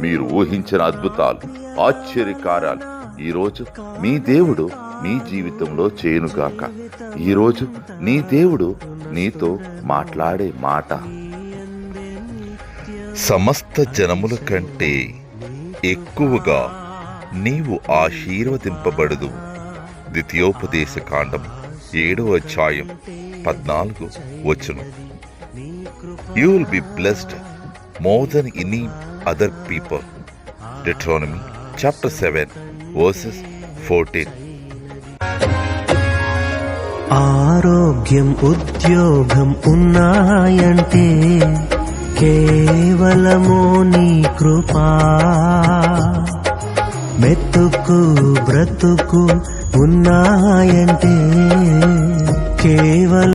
మీరు ఊహించిన అద్భుతాలు ఆశ్చర్యకార్యాలు ఈరోజు మీ దేవుడు నీ జీవితంలో చేయనుగాక ఈరోజు నీ దేవుడు నీతో మాట్లాడే మాట. సమస్త జనముల కంటే ఎక్కువగా నీవు ఆశీర్వదింపబడదు. ద్వితీయోపదేశ కాండం ఏడో అధ్యాయం పద్నాలుగు వచ్చును you will be blessed more than any other people Deuteronomy chapter seven verses fourteen ఆరోగ్యం ఉద్యోగం ఉన్నాయంటే కేవలమో నీ కృపా మెతుకు బ్రతుకు ఉన్నాయంటే కేవలం